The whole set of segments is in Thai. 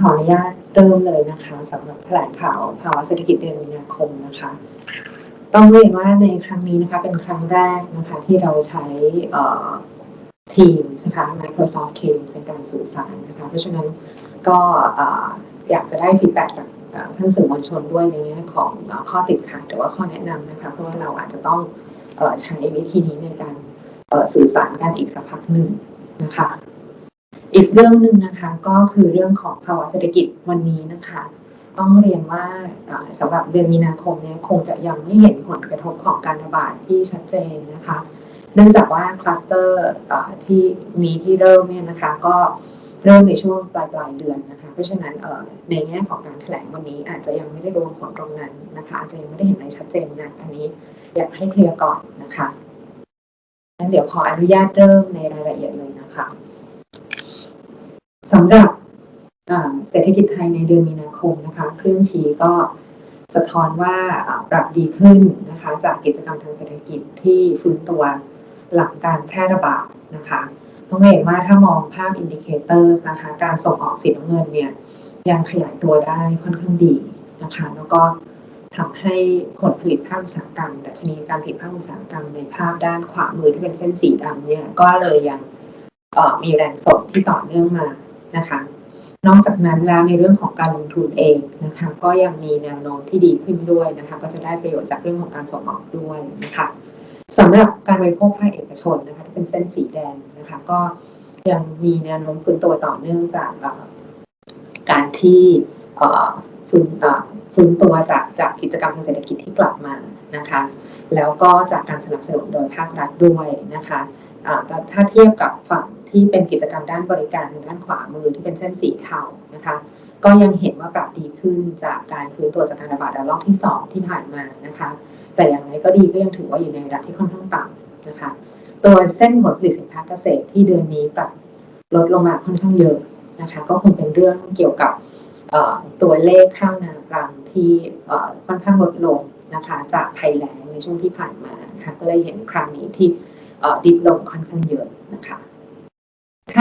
ขออนุญาตเริ่มเลยนะคะสำหรับแถลงข่าวภาวะเศรษฐกิจเดือนมีนาคมนะคะ ต้องเรียนว่าในครั้งนี้นะคะเป็นครั้งแรกนะคะที่เราใช้เอ่อ Teams นะคะ Microsoft Teams ในการสื่อสารนะคะ เพราะฉะนั้นก็เอ่อยากจะได้ฟีดแบ็จากท่านสื่อมวลชนด้วยในแง่ของอข้อติดขัดหรือว่าข้อแนะนำนะคะ เพราะว่าเราอาจจะต้องอใช้วิธีนี้ในการสื่อสารกันอีกสักพักหนึ่งนะคะ อีกเรื่องหนึ่งนะคะก็คือเรื่องของภาวะเศรษฐกิจวันนี้นะคะ ต้องเรียนว่าเอ่อสำหรับเดือนมีนาคมเนี่ยคงจะยังไม่เห็นผลกระทบของการระบาดที่ชัดเจนนะคะ เนื่องจากว่าคลัสเตอร์ที่นี้ที่เริ่มเนี่ยนะคะก็เริ่มในช่วงปลายปลายเดือนนะคะ เพราะฉะนั้นในแง่ของการแถลงวันนี้อาจจะยังไม่ได้รวมผลตรงนั้นนะคะ อาจจะยังไม่ได้เห็นอะไรชัดเจนนะอันนี้อยากให้เคลียร์ก่อนนะคะงั้นเดี๋ยวขออนุญาตเริ่มในรายละเอียดเลยนะคะ สำหรับเศรษฐกิจไทยในเดือนมีนาคมนะคะเครื่องชี้ก็สะท้อนว่าปรับดีขึ้นนะคะจากกิจกรรมทางเศรษฐกิจที่ฟื้นตัวหลังการแพร่ระบาดนะคะต้องเห็นว่าถ้ามองภาพอินดิเคเตอร์นะคะการส่งออกสินน้ำเงินเนี่ยยังขยายตัวได้ค่อนข้างดีนะคะแล้วก็ทำให้ผลผลิตภาคอุตสาหกรรมดัชนีการผลิตภาคอุตสาหกรรมในภาพด้านขวามือที่เป็นเส้นสีดำเนี่ยก็เลยยังมีแรงส่งที่ต่อเนื่องมา นะคะ นอกจากนั้นแล้วในเรื่องของการลงทุนเองนะคะ ก็ยังมีแนวโน้มที่ดีขึ้นด้วยนะคะ ก็จะได้ประโยชน์จากเรื่องของการส่งออกด้วยนะคะสำหรับการบริโภคภาคเอกชนนะคะที่เป็นเส้นสีแดงนะคะ ก็ยังมีแนวโน้มฟื้นตัวต่อเนื่องจากการที่ฟื้นฟื้นตัวจากจากกิจกรรมทางเศรษฐกิจที่กลับมานะคะ แล้วก็จากการสนับสนุนโดยภาครัฐด้วยนะคะถ้าเทียบกับฝั่ง ที่เป็นกิจกรรมด้านบริการทางด้านขวามือที่เป็นเส้นสีเทานะคะ ก็ยังเห็นว่าปรับดีขึ้นจากการฟื้นตัวจากการระบาดระลอกที่ 2 ที่ผ่านมานะคะ แต่อย่างไรก็ดีก็ยังถือว่าอยู่ในระดับที่ค่อนข้างต่ำนะคะ ตัวเส้นผลผลิตสินค้าเกษตรที่เดือนนี้ปรับลดลงมาค่อนข้างเยอะนะคะ ก็คงเป็นเรื่องเกี่ยวกับตัวเลขข้าวนาปรังที่ค่อนข้างลดลงนะคะจากภัยแล้งในช่วงที่ผ่านมานะคะก็เลยเห็นครั้งนี้ที่ดิบลงค่อนข้างเยอะนะคะ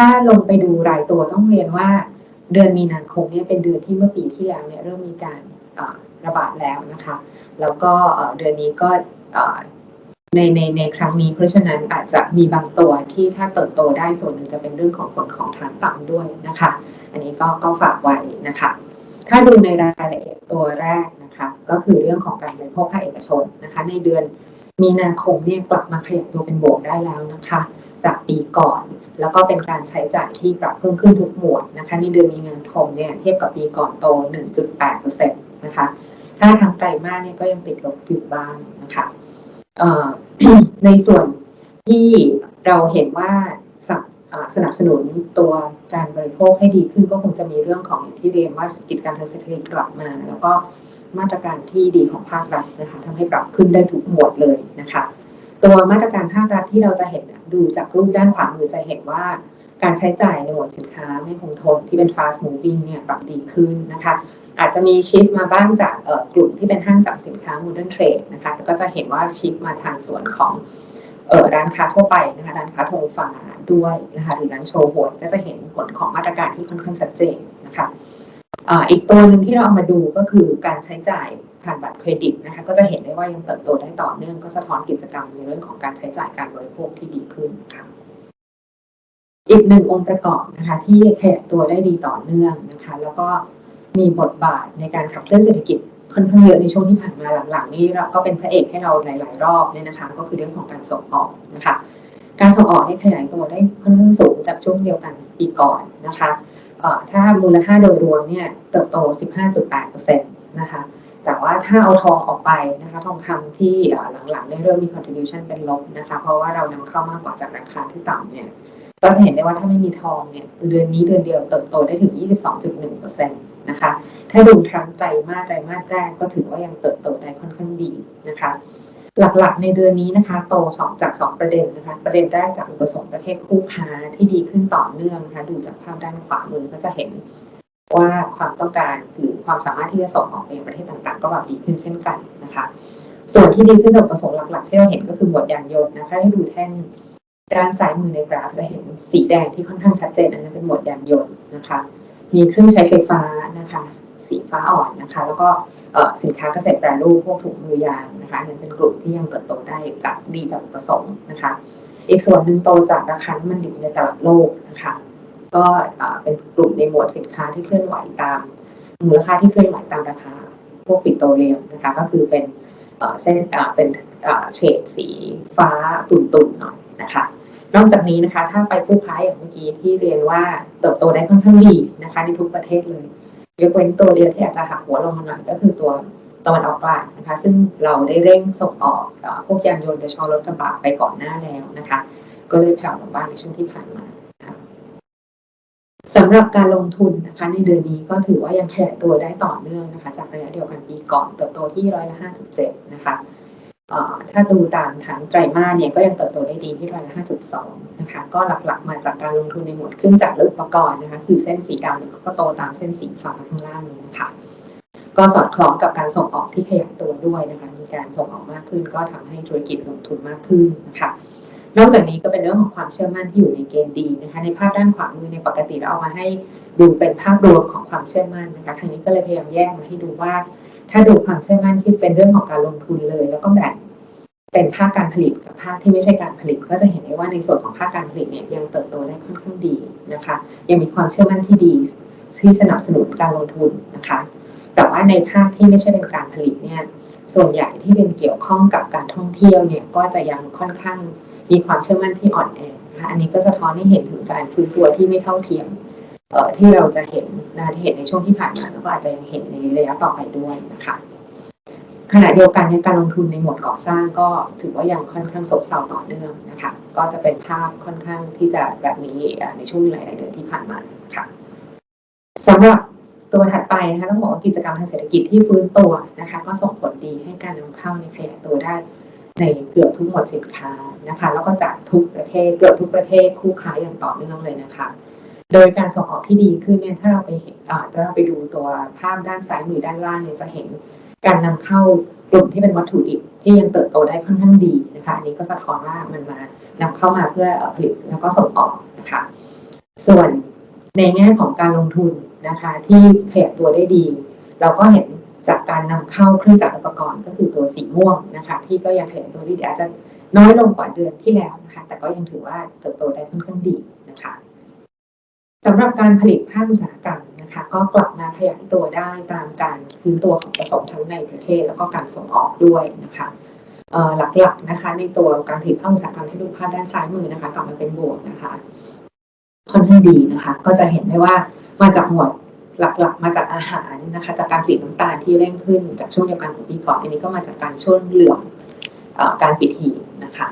ถ้าลงไปดูรายตัวต้องเรียนว่า เดือนมีนาคมเนี่ยเป็นเดือนที่เมื่อปีที่แล้วเนี่ยเริ่มมีการระบาดแล้วนะคะ แล้วก็เดือนนี้ก็ในในในครั้งนี้เพราะฉะนั้นอาจจะมีบางตัวที่ถ้าเติบโตได้ส่วนหนึ่งจะเป็นเรื่องของผลของฐานต่ำด้วยนะคะ อันนี้ก็ก็ฝากไว้นะคะ ถ้าดูในรายละเอียดตัวแรกนะคะ ก็คือเรื่องของการบริโภคภาคเอกชนนะคะ ในเดือนมีนาคมเนี่ยกลับมาขยับตัวเป็นบวกได้แล้วนะคะ จากปีก่อน แล้วก็เป็นการใช้จ่ายที่ปรับเพิ่มขึ้นทุกหมวดนะคะในเดือนมีนาคมเนี่ยเทียบกับปีก่อนโต 1.8%นะคะถ้าทางไตรมาสเนี่ยก็ยังติดลบอยู่บ้างนะคะในส่วนที่เราเห็นว่าสนับสนับสนุนตัวการบริโภคให้ดีขึ้นก็คงจะมีเรื่องของอย่างที่เรียนว่ากิจการทางเศรษฐกิจกลับมา แล้วก็มาตรการที่ดีของภาครัฐนะคะทำให้ปรับขึ้นได้ทุกหมวดเลยนะคะ ตัวมาตรการภาครัฐที่เราจะเห็น ดูจากรูปด้านขวามือจะเห็นว่าการใช้จ่ายในหมวดสินค้าไม่คงทนที่เป็น fast moving เนี่ยปรับดีขึ้นนะคะ อาจจะมีชิปมาบ้างจากกลุ่มที่เป็นห้างสรรพสินค้า modern trade นะคะแต่ก็จะเห็นว่าชิปมาทางส่วนของออร้านค้าทั่วไปนะคะร้านค้าธงฟ้าด้วยนะคะหรือร้านโชว์หวยก็จะเห็นผลของมาตรการที่ค่อนข้างชัดเจนนะคะออีกตัวหนึ่งที่เราเอามาดูก็คือการใช้จ่าย ผ่านบัตรเครดิตนะคะก็จะเห็นได้ว่ายังเติบโตได้ต่อเนื่องก็สะท้อนกิจกรรมในเรื่องของการใช้จ่ายการบริโภคที่ดีขึ้นค่ะอีกหนึ่งองค์ประกอบนะคะที่ขยับตัวได้ดีต่อเนื่องนะคะแล้วก็มีบทบาทในการขับเคลื่อนเศรษฐกิจค่อนข้างเยอะในช่วงที่ผ่านมาหลังๆนี้ก็เป็นพระเอกให้เราหลาย ๆ รอบเนี่ยนะคะก็คือเรื่องของการส่งออกนะคะการส่งออกให้ขยายตัวได้ค่อนข้างสูงจากช่วงเดียวกันปีก่อนนะคะถ้ามูลค่าโดยรวมเนี่ยเติบโต 15.8%นะคะ แต่ว่าถ้าเอาทองออกไปนะคะทองคำที่หลังๆเนี่ยเริ่มมี contribution เป็นลบนะคะ เพราะว่าเรานำเข้ามากกว่าจากราคาที่ต่ำเนี่ย ก็จะเห็นได้ว่าถ้าไม่มีทองเนี่ย เดือนนี้เดือนเดียวเติบโตได้ถึง 22.1%นะคะ ถ้าดูทั้งไตรมาสไตรมาสแรกก็ถือว่ายังเติบโตได้ค่อนข้างดีนะคะ หลักๆในเดือนนี้นะคะ โตสองจาก 2 ประเด็นนะคะ ประเด็นแรกจากอุปสงค์ประเทศคู่ค้าที่ดีขึ้นต่อเนื่องนะคะ ดูจากภาพด้านขวามือก็จะเห็น ว่าความต้องการหรือความสามารถที่จะส่งออกไปยังประเทศต่างๆ ก็แบบดีขึ้นเช่นกันนะคะ ส่วนที่ดีขึ้นจากอุปสงค์หลัก ๆ ที่เราเห็นก็คือหมวดยานยนต์นะคะให้ดูแท่นด้านซ้ายมือในกราฟจะเห็นสีแดงที่ค่อนข้างชัดเจนอันนั้นเป็นหมวดยานยนต์นะคะ มีเครื่องใช้ไฟฟ้านะคะ สีฟ้าอ่อนนะคะ แล้วก็สินค้าเกษตรแปรรูปพวกถุงมือยางนะคะนั้นเป็นกลุ่มที่ยังเติบโตได้กับดีจากอุปสงค์นะคะ อีกส่วนหนึ่งโตจากราคาน้ำมันดิบในตลาดโลกนะคะ ก็เป็นกลุ่มในหมวดสินค้าที่เคลื่อนไหวตามมูลค่าที่เคลื่อนไหวตามราคาพวกปิโตรเลียมนะคะก็คือเป็นเส้นเป็นเฉดสีฟ้าตุ่นๆหน่อยนะคะนอกจากนี้นะคะถ้าไปผู้ค้าอย่างเมื่อกี้ที่เรียนว่าเติบโตได้ค่อนข้างดีนะคะในทุกประเทศเลยยกเว้นตัวเดียวที่อาจจะหักหัวลงมาหน่อยก็คือตัวตะวันออกกลางนะคะ ซึ่งเราได้เร่งส่งออกพวกยานยนต์โดยเฉพาะรถกระบะไปก่อนหน้าแล้วนะคะ ก็เลยแผ่วลงบ้างในช่วงที่ผ่านมา สำหรับการลงทุนนะคะในเดือนนี้ก็ถือว่ายังขยายตัวได้ต่อเนื่องนะคะจากระยะเดียวกันปีก่อนเติบโตที่ร้อยละห้าจุดเจ็ดนะคะถ้าดูตามทั้งไตรมาสเนี่ยก็ยังเติบโตได้ดีที่ร้อยละห้าจุดสองนะคะก็หลักๆมาจากการลงทุนในหมวดเครื่องจักรและอุปกรณ์นะคะคือเส้นสีดำเนี่ยก็โตตามเส้นสีฟ้าข้างล่างนี้นะคะก็สอดคล้องกับการส่งออกที่ขยายตัวด้วยนะคะมีการส่งออกมากขึ้น ก็ทำให้ธุรกิจลงทุนมากขึ้นนะคะ นอกจากนี้ก็เป็นเรื่องของความเชื่อมั่นที่อยู่ในเกณฑ์ดีนะคะในภาพด้านขวามือในปกติเราเอามาให้ดูเป็นภาพรวมของความเชื่อมั่นนะคะทางนี้ก็เลยพยายามแยกมาให้ดูว่า ถ้าดูความเชื่อมั่นที่เป็นเรื่องของการลงทุนเลย แล้วก็แบ่งเป็นภาคการผลิตกับภาคที่ไม่ใช่การผลิต ก็จะเห็นได้ว่าในส่วนของภาคการผลิตเนี่ยยังเติบโตได้ค่อนข้างดีนะคะยังมีความเชื่อมั่นที่ดีที่สนับสนุนการลงทุนนะคะ แต่ว่าในภาคที่ไม่ใช่เป็นการผลิตเนี่ยส่วนใหญ่ที่เป็นเกี่ยวข้องกับการท่องเที่ยวเนี่ยก็จะยังค่อนข้าง มีความเชื่อมั่นที่อ่อนแอนะคะอันนี้ก็สะท้อนให้เห็นถึงการฟื้นตัวที่ไม่เท่าเทียมเอ่อที่เราจะเห็นนะที่เห็นในช่วงที่ผ่านมาแล้วก็อาจจะยังเห็นในระยะต่อไปด้วยนะคะขณะเดียวกันในการลงทุนในหมวดก่อสร้างก็ถือว่ายังค่อนข้างซบเซาต่อเนื่องนะคะก็จะเป็นภาพค่อนข้างที่จะแบบนี้ในช่วงหลาย ๆ เดือนที่ผ่านมาค่ะสำหรับตัวถัดไปนะคะต้องบอกว่ากิจกรรมทางเศรษฐกิจที่ฟื้นตัวนะคะ ก็ส่งผลดีให้การนำเข้าในขยายตัวได้ ในเกือบทุกหมวดสินค้านะคะ แล้วก็จากทุกประเทศเกือบทุกประเทศคู่ค้าอย่างต่อเนื่องเลยนะคะโดยการส่งออกที่ดีขึ้นเนี่ยถ้าเราไปเห็นถ้าเราไปดูตัวภาพด้านซ้ายมือด้านล่างเนี่ยจะเห็นการนำเข้ากลุ่มที่เป็นวัตถุดิบที่ยังเติบโตได้ค่อนข้างดีนะคะอันนี้ก็สะท้อนว่ามันมานำเข้ามาเพื่อผลิตแล้วก็ส่งออกนะคะส่วนในแง่ของการลงทุนนะคะที่ขยายตัวได้ดี เราก็เห็น จากการนำเข้าเครื่องจักรอุปกรณ์ก็คือตัวสีม่วงนะคะ ที่ก็ยังขยายตัวได้ดีอาจจะน้อยลงกว่าเดือนที่แล้วนะคะ แต่ก็ยังถือว่าเติบโตได้ค่อนข้างดีนะคะสำหรับการผลิตภาคอุตสาหกรรมนะคะ ก็กลับมาขยายตัวได้ตามการฟื้นตัวของประสงค์ทั้งในประเทศ แล้วก็การส่งออกด้วยนะคะหลักๆนะคะในตัวการผลิตภาคอุตสาหกรรมที่ดูภาพด้านซ้ายมือนะคะกลับมาเป็นบวกนะคะค่อนข้างดีนะคะ ก็จะเห็นได้ว่ามาจากหมวด หลักๆ มาจากอาหารนะคะ จากการผลิตน้ำตาลที่เร่งขึ้นจากช่วงเดียวกันของปีก่อน อันนี้ก็มาจากการช่วงเหลื่อมการปิดหีบนะคะ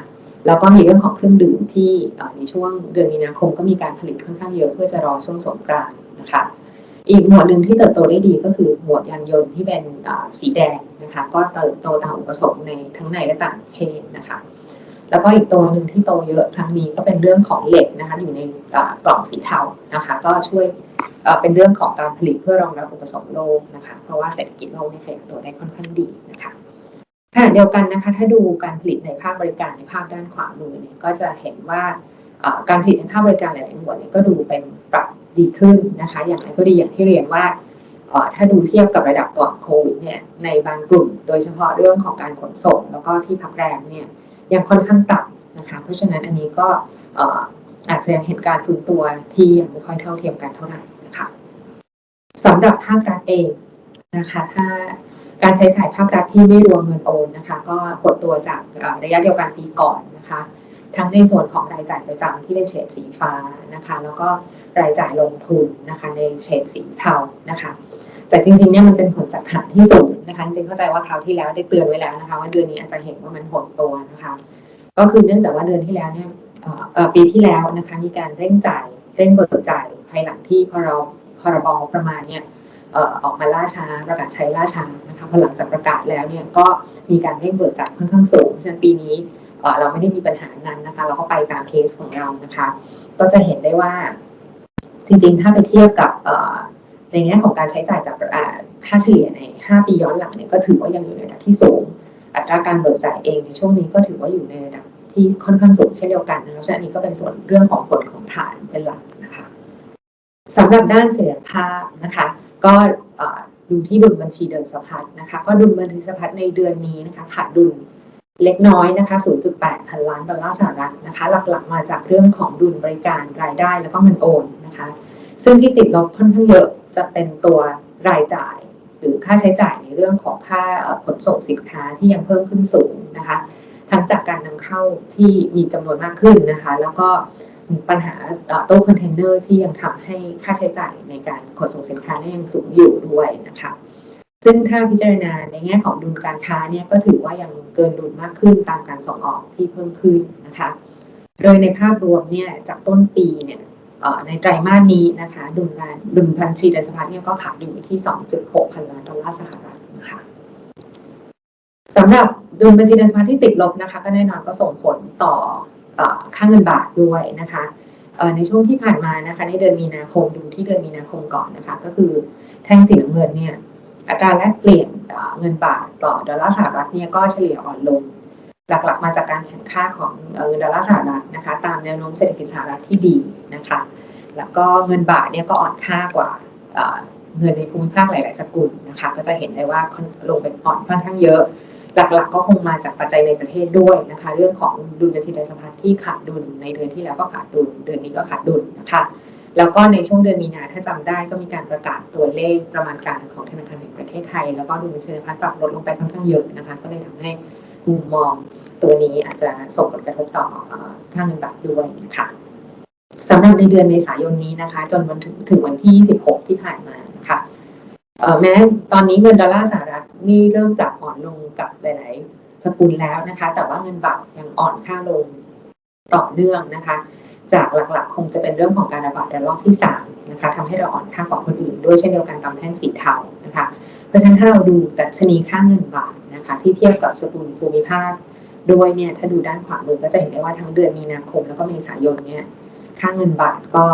แล้วก็มีเรื่องของเครื่องดื่มที่ในช่วงเดือนมีนาคมก็มีการผลิตค่อนข้างเยอะเพื่อจะรอช่วงสงกรานต์นะคะ อีกหมวดหนึ่งที่เติบโตได้ดีก็คือหมวดยานยนต์ที่เป็นสีแดงนะคะ ก็เติบโตตามอุปสงค์ในทั้งในและต่างประเทศนะคะแล้วก็อีกตัวหนึ่งที่โตเยอะครั้งนี้ก็เป็นเรื่องของเหล็กนะคะอยู่ในกล่องสีเทานะคะ ก็ช่วย เป็นเรื่องของการผลิตเพื่อรองรับอุปสงค์โลกนะคะ เพราะว่าเศรษฐกิจโลกเนี่ยขยายตัวได้ค่อนข้างดีนะคะขณะเดียวกันนะคะ ถ้าดูการผลิตในภาคบริการในภาพด้านขวามือเนี่ยก็จะเห็นว่าการผลิตในภาคบริการหลายๆหมวดเนี่ยก็ดูเป็นปรับดีขึ้นนะคะ อย่างไรก็ดีอย่างที่เรียนว่าถ้าดูเทียบกับระดับก่อนโควิดเนี่ยในบางกลุ่ม โดยเฉพาะเรื่องของการขนส่งแล้วก็ที่พักแรมเนี่ยยังค่อนข้างต่ำนะคะ เพราะฉะนั้นอันนี้ก็อาจจะยังเห็นการฟื้นตัวที่ยังไม่ค่อยเท่าเทียมกันเท่าไหร่ คะสำหรับภาครัฐเองนะคะ ถ้าการใช้จ่ายภาครัฐที่ไม่รวมเงินโอนนะคะ ก็หดตัวจากระยะเดียวกันปีก่อนนะคะ ทั้งในส่วนของรายจ่ายประจำที่เป็นเฉดสีฟ้านะคะ แล้วก็รายจ่ายลงทุนนะคะในเฉดสีเทานะคะแต่จริงๆเนี่ยมันเป็นผลจากฐานที่สูงนะคะจริงๆเข้าใจว่าคราวที่แล้วได้เตือนไว้แล้วนะคะ ว่าเดือนนี้อาจจะเห็นว่ามันหดตัวนะคะ ก็คือเนื่องจากว่าเดือนที่แล้วเนี่ยปีที่แล้วนะคะมีการเร่งจ่ายเร่งเบิกจ่าย ภายหลังที่พรพรบงบประมาณเนี่ยออกมาล่าช้าประกาศใช้ล่าช้านะคะพอหลังจากประกาศแล้วเนี่ยก็มีการเร่งเบิกจ่ายค่อนข้างสูงฉะนั้นปีนี้เเราไม่ได้มีปัญหานั้นนะคะ เราก็ไปตามเคสของเรานะคะ ก็จะเห็นได้ว่าจริงๆ ถ้าไปเทียบกับในแง่ของการใช้จ่ายกับค่าเฉลี่ยใน 5 ปีย้อนหลังเนี่ยก็ถือว่ายังอยู่ในระดับที่สูง อัตราการเบิกจ่ายเองในช่วงนี้ก็ถือว่าอยู่ในระดับที่ค่อนข้างสูงเช่นเดียวกันนะคะฉะนั้นนี้ก็เป็นส่วนเรื่องของผลของฐานเป็นหลัก สำหรับด้านเสถียรภาพนะคะ ก็ดูที่ดุลบัญชีเดินสะพัดนะคะ ก็ดุลบัญชีสะพัดในเดือนนี้นะคะขาดดุลเล็กน้อยนะคะ 0.8 พันล้านดอลลาร์สหรัฐนะคะ หลักๆ มาจากเรื่องของดุลบริการรายได้แล้วก็เงินโอนนะคะ ซึ่งที่ติดลบค่อนข้างเยอะจะเป็นตัวรายจ่าย หรือค่าใช้จ่ายในเรื่องของค่าขนส่งสินค้าที่ยังเพิ่มขึ้นสูงนะคะ ทั้งจากการนำเข้าที่มีจำนวนมากขึ้นนะคะ แล้วก็ ปัญหาตู้คอนเทนเนอร์ที่ยังทำให้ค่าใช้จ่ายในการขนส่งสินค้าเนี่ยยังสูงอยู่ด้วยนะคะซึ่งถ้าพิจารณาในแง่ของดุลการค้าเนี่ยก็ถือว่ายังเกินดุลมากขึ้นตามการส่งออกที่เพิ่มขึ้นนะคะ โดยในภาพรวมเนี่ยจากต้นปีเนี่ยในไตรมาสนี้นะคะดุลการดุลพันชีเดินสพัดเนี่ยก็ขาดดุลอยู่ที่ 2.6 พันล้านดอลลาร์สหรัฐนะคะสำหรับดุลบัญชีเดินสพัดที่ติดลบนะคะ ก็แน่นอนก็ส่งผลต่อ ค่าเงินบาทด้วยนะคะในช่วงที่ผ่านมานะคะในเดือนมีนาคมดูที่เดือนมีนาคมก่อนนะคะ ก็คือแท่งสีน้ำเงินเนี่ยอัตราแลกเปลี่ยนเงินบาทต่อดอลลาร์สหรัฐเนี่ยก็เฉลี่ยอ่อนลง หลักๆ มาจากการแข่งค่าของเงินดอลลาร์สหรัฐนะคะ ตามแนวโน้มเศรษฐกิจสหรัฐที่ดีนะคะ แล้วก็เงินบาทเนี่ยก็อ่อนค่ากว่าเงินในภูมิภาคหลาย ๆ สกุลนะคะ ก็จะเห็นได้ว่าค่อนลงไปอ่อนค่อนข้างเยอะ หลักๆ ก็คงมาจากปัจจัยในประเทศด้วยนะคะ เรื่องของดุลบัญชีเดินสะพัดที่ขาดดุลในเดือนที่แล้วก็ขาดดุลเดือนนี้ก็ขาดดุลนะคะแล้วก็ในช่วงเดือนมีนาถ้าจำได้ก็มีการประกาศตัวเลขประมาณการของธนาคารแห่งประเทศไทย แล้วก็ดุลบัญชีเดินสะพัดปรับลดลงไปค่อนข้างเยอะนะคะ ก็เลยทำให้มุมมองตัวนี้อาจจะส่งผลกระทบต่อค่าเงินบาทด้วยนะคะสำหรับในเดือนเมษายนนี้นะคะ จนวันถึงถึงวันที่ 26 ที่ผ่านมา แม้ตอนนี้เงินดอลลาร์สหรัฐนี่เริ่มปรับอ่อนลงกับหลาย ๆ สกุลแล้วนะคะ แต่ว่าเงินบาทยังอ่อนค่าลงต่อเนื่องนะคะ จากหลัก ๆ คงจะเป็นเรื่องของการระบาดระลอกที่3นะคะทำให้เราอ่อนค่ากว่าคนอื่น ด้วยเช่นเดียวกันตามแท่งสีเทานะคะ เพราะฉะนั้นถ้าเราดูดัชนีค่าเงินบาทนะคะ ที่เทียบกับสกุลภูมิภาคด้วยเนี่ยถ้าดูด้านขวามือก็จะเห็นได้ว่าทั้งเดือนมีนาคมแล้วก็เมษายนเนี่ยค่าเงินบาทก็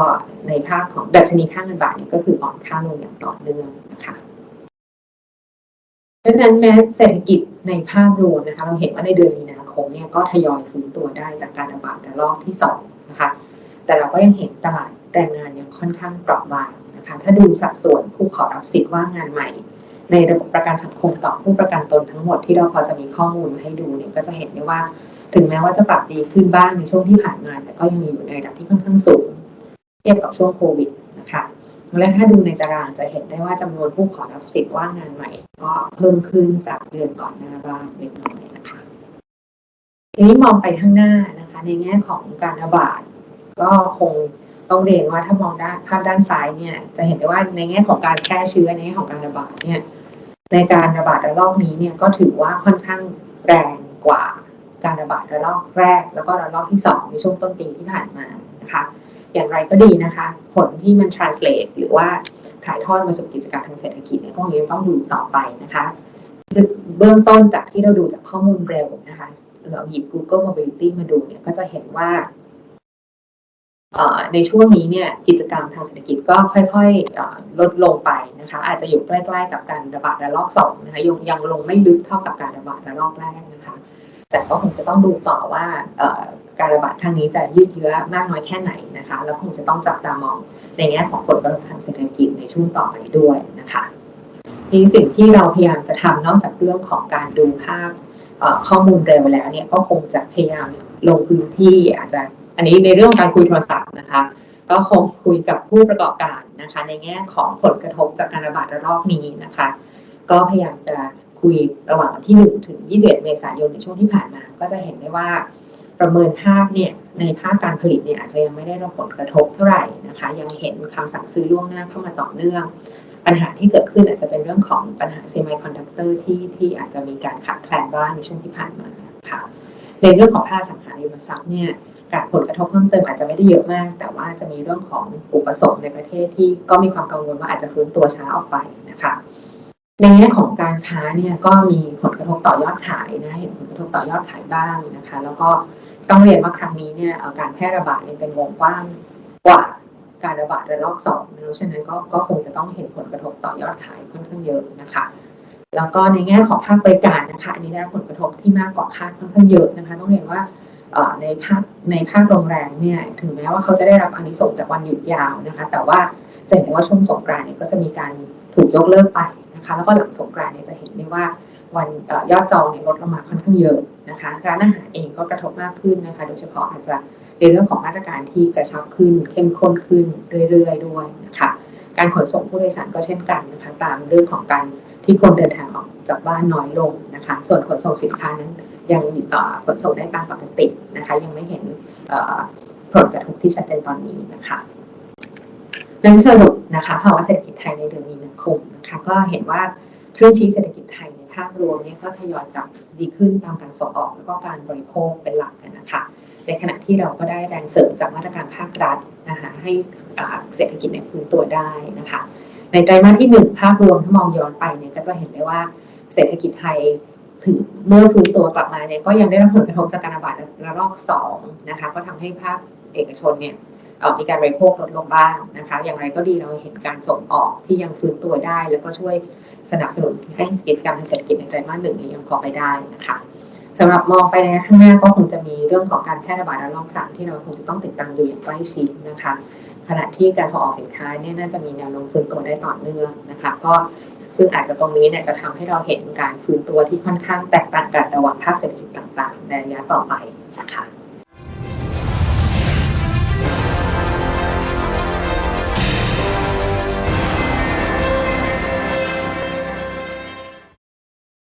ในภาคของดัชนีค่าเงินบาทเนี่ยก็คืออ่อนค่าลงอย่างต่อเนื่อง นะคะเพราะฉะนั้นแม้เศรษฐกิจในภาพรวมนะคะเราเห็นว่าในเดือนมีนาคมเนี่ยก็ทยอยฟื้นตัวได้จากการระบาดระลอกที่สองนะคะแต่เราก็ยังเห็นตลาดแรงงานยังค่อนข้างเปราะบางนะคะถ้าดูสัดส่วนผู้ขอรับสิทธิ์ว่างงานใหม่ ในระบบประกันสังคมต่อผู้ประกันตนทั้งหมดที่เราพอจะมีข้อมูลมาให้ดูเนี่ยก็จะเห็นได้ว่าถึงแม้ว่าจะปรับดีขึ้นบ้างในช่วงที่ผ่านมา แต่ก็ยังอยู่ในระดับที่ค่อนข้างสูง เทียบกับช่วงโควิดนะคะ และถ้าดูในตารางจะเห็นได้ว่าจำนวนผู้ขอรับสิทธิ์ว่างงานใหม่ ก็เพิ่มขึ้นจากเดือนก่อนหน้าบ้างเล็กน้อยนะคะทีนี้มองไปข้างหน้านะคะในแง่ของการระบาดก็คงต้องเรียนว่าถ้ามองด้านภาพด้านซ้ายเนี่ยจะเห็นได้ว่าในแง่ของการแพร่เชื้อในแง่ของการระบาดเนี่ยในการระบาดระลอกนี้เนี่ยก็ถือว่าค่อนข้างแรงกว่าการระบาดระลอกแรก แล้วก็ระลอกที่สองในช่วงต้นปีที่ผ่านมานะคะ อย่างไรก็ดีนะคะ ผลที่มัน translate หรือว่าถ่ายทอดมาสู่กิจการทางเศรษฐกิจเนี่ยก็ยังต้องดูต่อไปนะคะ เบื้องต้นจากที่เราดูจากข้อมูลเร็วนะคะเราหยิบ Google Mobility มาดูเนี่ยก็จะเห็นว่าในช่วงนี้เนี่ยกิจกรรมทางเศรษฐกิจก็ค่อยๆลดลงไปนะคะ อาจจะอยู่ใกล้ๆกับการระบาดระลอกสองนะคะยังยังลงไม่ลึกเท่ากับการระบาดระลอกแรกนะคะ แต่ก็คงจะต้องดูต่อว่า การระบาดทางนี้จะยืดเยื้อมากน้อยแค่ไหนนะคะ แล้วคงจะต้องจับตามองในแง่ของผลกระทบทางเศรษฐกิจในช่วงต่อไปด้วยนะคะนี่สิ่งที่เราพยายามจะทำนอกจากเรื่องของการดูภาพข้อมูลเร็วแล้วเนี่ยก็คงจะพยายามลงพื้นที่อาจจะอันนี้ในเรื่องของการคุยโทรศัพท์นะคะ ก็คงคุยกับผู้ประกอบการนะคะ ในแง่ของผลกระทบจากการระบาดระลอกนี้นะคะ ก็พยายามจะคุยระหว่างวันที่1ถึง21 เมษายนในช่วงที่ผ่านมา ก็จะเห็นได้ว่า ประเมินภาพเนี่ยในภาคการผลิตเนี่ยอาจจะยังไม่ได้รับผลกระทบเท่าไหร่นะคะ ยังเห็นคำสั่งซื้อล่วงหน้าเข้ามาต่อเนื่อง ปัญหาที่เกิดขึ้นอาจจะเป็นเรื่องของปัญหาเซมิคอนดักเตอร์ที่ที่อาจจะมีการขาดแคลนบ้างในช่วงที่ผ่านมาค่ะในเรื่องของภาคสังหาริมทรัพย์เนี่ยการผลกระทบเพิ่มเติมอาจจะไม่ได้เยอะมาก แต่ว่าจะมีเรื่องของอุปสงค์ในประเทศที่ก็มีความกังวลว่าอาจจะฟื้นตัวช้าออกไปนะคะในแง่ของการค้าเนี่ยก็มีผลกระทบต่อยอดขายนะเห็นผลกระทบต่อยอดขายบ้างนะคะ แล้วก็ ต้องเรียนว่าครั้งนี้เนี่ยการแพร่ระบาดเนี่ยเป็นวงกว้างกว่าการระบาดระลอกสองนะฉะนั้นก็ก็คงจะต้องเห็นผลกระทบต่อยอดขายค่อนข้างเยอะนะคะ แล้วก็ในแง่ของภาคบริการนะคะ อันนี้ได้รับผลกระทบที่มากกว่าคาดค่อนข้างเยอะนะคะ ต้องเรียนว่าในภาคในภาคโรงแรมเนี่ยถึงแม้ว่าเขาจะได้รับอนิสงจากวันหยุดยาวนะคะ แต่ว่าจะเห็นว่าช่วงสงกรานต์เนี่ยก็จะมีการถูกยกเลิกไปนะคะ แล้วก็หลังสงกรานต์เนี่ยจะเห็นได้ว่าวันอยอดจองเนี่ยลดลงมาค่อนข้างเยอะ นะคะร้านอาหารเองก็กระทบมากขึ้นนะคะ โดยเฉพาะอาจจะในเรื่องของมาตรการที่กระชับขึ้น เข้มข้นขึ้นเรื่อยๆด้วยนะคะการขนส่งผู้โดยสารก็เช่นกันนะคะ ตามเรื่องของการที่คนเดินทางออกจากบ้านน้อยลงนะคะ ส่วนขนส่งสินค้านั้นยังเอ่อขนส่งได้ตามปกตินะคะ ยังไม่เห็นผลกระทบที่ชัดเจนตอนนี้นะคะนั้นสรุปนะคะภาวะเศรษฐกิจไทยในเดือนมีนาคมนะคะ ก็เห็นว่าเครื่องชี้เศรษฐกิจไทย ภาพรวมเนี่ยก็ทยอยกลับดีขึ้นตามการส่งออกแล้วก็การบริโภคเป็นหลักกันนะคะ ในขณะที่เราก็ได้แรงเสริมจากมาตรการภาครัฐนะคะให้เศรษฐกิจเนี่ยฟื้นตัวได้นะคะ ในไตรมาสที่หนึ่งภาพรวมถ้ามองย้อนไปเนี่ยก็จะเห็นได้ว่าเศรษฐกิจไทยถึงเมื่อฟื้นตัวกลับมาเนี่ยก็ยังได้รับผลกระทบจากการระบาดระลอกสองนะคะก็ทำให้ภาคเอกชนเนี่ยมีการบริโภคลดลงบ้างนะคะ อย่างไรก็ดีเราเห็นการส่งออกที่ยังฟื้นตัวได้ แล้วก็ช่วย สนับสนุนให้กิจกรรมทางเศรษฐกิจในไตรมาสหนึ่งนี้ยังพอไปได้นะคะสำหรับมองไปในข้างหน้าก็คงจะมีเรื่องของการแพร่ระบาดระลอกสามที่เราคงจะต้องติดตามดูอย่างใกล้ชิดนะคะ ขณะที่การส่งออกสินค้าเนี่ยน่าจะมีแนวโน้มฟื้นตัวได้ต่อเนื่องนะคะ ก็ซึ่งอาจจะตรงนี้เนี่ยจะทำให้เราเห็นการฟื้นตัวที่ค่อนข้างแตกต่างกันระหว่างภาคเศรษฐกิจต่าง ๆ ในระยะต่อไปนะคะ